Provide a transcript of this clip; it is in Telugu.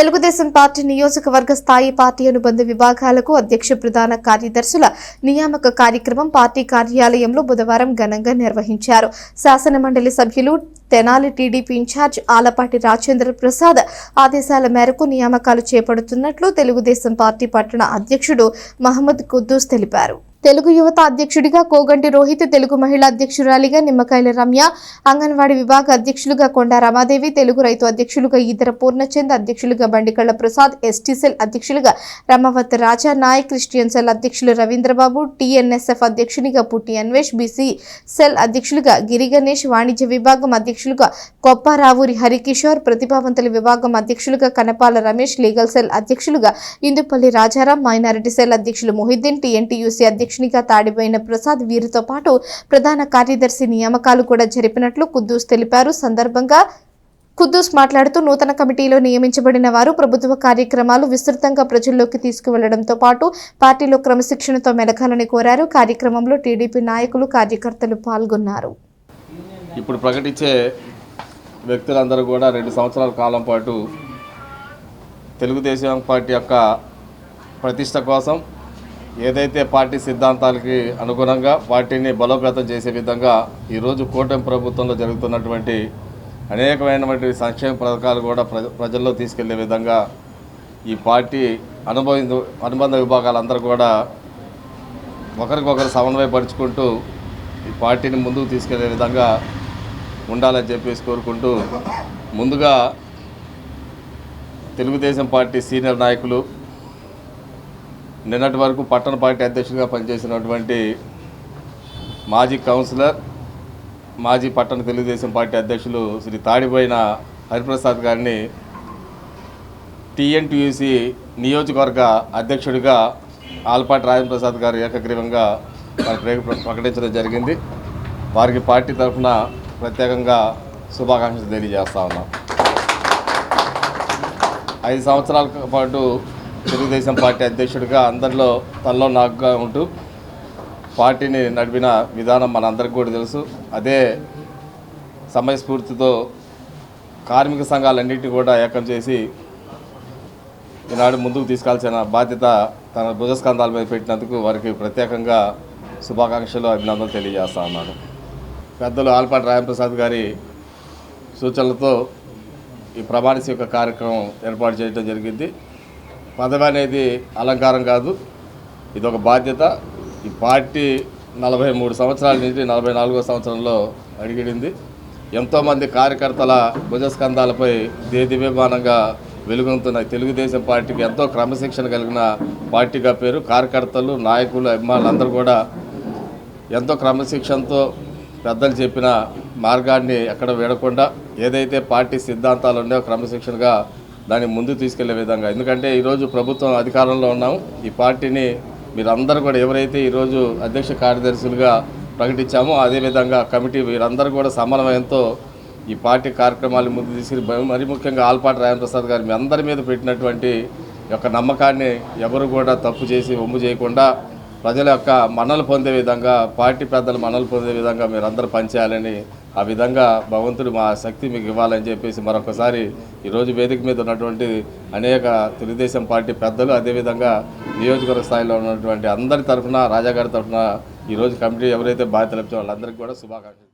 తెలుగుదేశం పార్టీ నియోజకవర్గ స్థాయి పార్టీ అనుబంధ విభాగాలకు అధ్యక్ష ప్రధాన కార్యదర్శుల నియామక కార్యక్రమం పార్టీ కార్యాలయంలో బుధవారం ఘనంగా నిర్వహించారు. శాసన మండలి సభ్యులు తెనాలి టీడీపీ ఇన్ఛార్జ్ ఆలపాటి రాజేంద్ర ప్రసాద్ ఆదేశాల మేరకు నియామకాలు చేపడుతున్నట్లు తెలుగుదేశం పార్టీ పట్టణ అధ్యక్షుడు మహమ్మద్ కుద్దూస్ తెలిపారు. తెలుగు యువత అధ్యక్షుడిగా కోగంటి రోహిత్ తెలుగు మహిళా అధ్యక్షురాలిగా నిమ్మకాయల రమ్య అంగన్వాడీ విభాగ అధ్యక్షులుగా కొండా రమాదేవి తెలుగు రైతు అధ్యక్షులుగా ఈదర పూర్ణచంద్ అధ్యక్షులుగా బండికళ్ళ ప్రసాద్ ఎస్టీసెల్ అధ్యక్షులుగా రమవత్ రాజా నాయక్ క్రిస్టియన్ సెల్ అధ్యక్షులు రవీంద్రబాబు టీఎన్ఎస్ఎఫ్ అధ్యక్షునిగా పుట్టి అన్వేష్ బీసీ సెల్ అధ్యక్షులుగా గిరి గణేష్ వాణిజ్య విభాగం అధ్యక్షులుగా కొప్పారావురి హరికిషోర్ ప్రతిభావంతుల విభాగం అధ్యక్షులుగా కనపాల రమేష్ లీగల్ సెల్ అధ్యక్షులుగా ఇందుపల్లి రాజారాం మైనారిటీ సెల్ అధ్యక్షులు మొహిద్దీన్ టీఎన్టీయూసీ అధ్యక్షునిగా తాడిపోయిన ప్రసాద్ వీరితో పాటు ప్రధాన కార్యదర్శి నియామకాలు కూడా జరిపినట్లు కుద్దూస్ తెలిపారు. సందర్భంగా కుద్దూస్ మాట్లాడుతూ నూతన కమిటీలో నియమించబడిన వారు ప్రభుత్వ కార్యక్రమాలు విస్తృతంగా ప్రజల్లోకి తీసుకువెళ్ళడంతో పాటు పార్టీలో క్రమశిక్షణతో మెలగాలని కోరారు. కార్యక్రమంలో టీడీపీ నాయకులు కార్యకర్తలు పాల్గొన్నారు. ఇప్పుడు ప్రకటించే వ్యక్తులందరూ కూడా రెండు సంవత్సరాల కాలం పాటు తెలుగుదేశం పార్టీ యొక్క ప్రతిష్ట కోసం ఏదైతే పార్టీ సిద్ధాంతాలకి అనుగుణంగా పార్టీని బలోపేతం చేసే విధంగా ఈరోజు కూటమి ప్రభుత్వంలో జరుగుతున్నటువంటి అనేకమైనటువంటి సంక్షేమ పథకాలు కూడా ప్రజ ప్రజల్లో తీసుకెళ్ళే విధంగా ఈ పార్టీ అనుభవి అనుబంధ విభాగాలందరూ కూడా ఒకరికొకరు సమన్వయపరుచుకుంటూ ఈ పార్టీని ముందుకు తీసుకెళ్ళే విధంగా ఉండాలని చెప్పేసి కోరుకుంటూ ముందుగా తెలుగుదేశం పార్టీ సీనియర్ నాయకులు నిన్నటి వరకు పట్టణ పార్టీ అధ్యక్షుడిగా పనిచేసినటువంటి మాజీ కౌన్సిలర్ మాజీ పట్టణ తెలుగుదేశం పార్టీ అధ్యక్షులు శ్రీ తాడిపోయిన హరిప్రసాద్ గారిని టీఎన్టీయూసీ నియోజకవర్గ అధ్యక్షుడిగా ఆల్పాటి రాజప్రసాద్ గారు ఏకగ్రీవంగా వారి ప్రకటించడం జరిగింది. వారికి పార్టీ తరఫున ప్రత్యేకంగా శుభాకాంక్షలు తెలియజేస్తా ఉన్నాం. ఐదు సంవత్సరాల పాటు తెలుగుదేశం పార్టీ అధ్యక్షుడిగా అందరిలో తనలో నాకుగా ఉంటూ పార్టీని నడిపిన విధానం మనందరికీ కూడా తెలుసు. అదే సమయస్ఫూర్తితో కార్మిక సంఘాలన్నింటినీ కూడా ఏకం చేసి ఈనాడు ముందుకు తీసుకాల్సిన బాధ్యత తన భుజస్కంధాల మీద పెట్టినందుకు వారికి ప్రత్యేకంగా శుభాకాంక్షలు అభినందనలు తెలియజేస్తా ఉన్నాను. పెద్దలు ఆల్పాటి రాయప్రసాద్ గారి సూచనలతో ఈ ప్రమాణ యొక్క కార్యక్రమం ఏర్పాటు చేయడం జరిగింది. పదవి అనేది అలంకారం కాదు. ఇది ఒక బాధ్యత. ఈ పార్టీ నలభై మూడు సంవత్సరాల నుంచి నలభై నాలుగో సంవత్సరంలో అడిగిడింది. ఎంతోమంది కార్యకర్తల భుజస్కంధాలపై దేదీవ్యమానంగా వెలుగొందుతున్న తెలుగుదేశం పార్టీకి ఎంతో క్రమశిక్షణ కలిగిన పార్టీగా పేరు కార్యకర్తలు నాయకులు అభిమానులు అందరూ కూడా ఎంతో క్రమశిక్షణతో పెద్దలు చెప్పిన మార్గాన్ని ఎక్కడ వేడకుండా ఏదైతే పార్టీ సిద్ధాంతాలు ఉన్నాయో క్రమశిక్షణగా దాన్ని ముందుకు తీసుకెళ్ళే విధంగా. ఎందుకంటే ఈరోజు ప్రభుత్వం అధికారంలో ఉన్నాం. ఈ పార్టీని మీరందరూ కూడా ఎవరైతే ఈరోజు అధ్యక్ష కార్యదర్శులుగా ప్రకటించామో అదేవిధంగా కమిటీ వీరందరూ కూడా సమన్వయంతో ఈ పార్టీ కార్యక్రమాలు ముందు తీసుకుని మరి ముఖ్యంగా ఆల్పాటి రాయప్రసాద్ గారు మీ అందరి మీద పెట్టినటువంటి యొక్క నమ్మకాన్ని ఎవరు కూడా తప్పు చేసి ఒమ్ము చేయకుండా ప్రజల యొక్క మన్నలు పొందే విధంగా పార్టీ పెద్దలు మన్నలు పొందే విధంగా మీరందరూ పనిచేయాలని ఆ విధంగా భగవంతుడు మా శక్తి మీకు ఇవ్వాలని చెప్పేసి మరొకసారి ఈరోజు వేదిక మీద ఉన్నటువంటి అనేక తెలుగుదేశం పార్టీ పెద్దలు అదేవిధంగా నియోజకవర్గ స్థాయిలో ఉన్నటువంటి అందరి తరఫున రాజాగారి తరఫున ఈరోజు కమిటీ ఎవరైతే బాధ్యతలు ఇచ్చారో వాళ్ళందరికీ కూడా శుభాకాంక్షలు.